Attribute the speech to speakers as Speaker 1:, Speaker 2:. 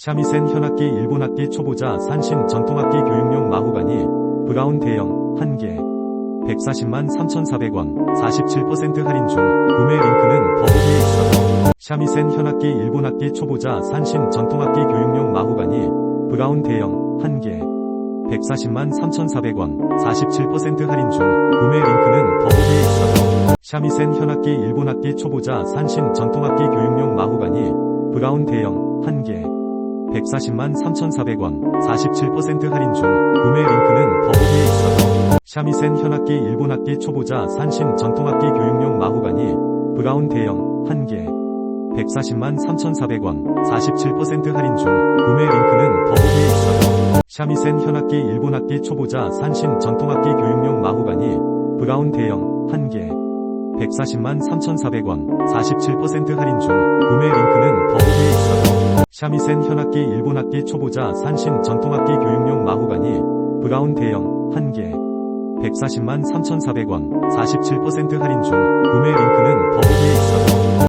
Speaker 1: 샤미센 현악기 일본 악기 초보자 산신 전통악기 교육용 마호가니 브라운 대형 1개 140만 3,400원 47% 할인 중 구매 링크는 더보기에 있어요. 샤미센 현악기 일본 악기 초보자 산신 전통악기 교육용 마호가니 브라운 대형 1개 140만 3,400원 47% 할인 중 구매 링크는 더보기에 있어요. 샤미센 현악기 일본 악기 초보자 산신 전통악기 교육용 마호가니 브라운 대형 1개 140만 3,400원 47% 할인 중 구매 링크는 더보기에 있어요. 샤미센 현악기 일본 악기 초보자 산신 전통악기 교육용 마호가니 브라운 대형 1개 140만 3,400원 47% 할인 중 구매 링크는 더보기에 있어요. 샤미센 현악기 일본 악기 초보자 산신 전통악기 교육용 마호가니 브라운 대형 1개 140만 3,400원 47% 할인 중 구매 링크는 더보기에. 샤미센 현악기 일본 악기 초보자 산신 전통악기 교육용 마호가니 브라운 대형 1개 140만 3,400원 47% 할인 중 구매 있어요.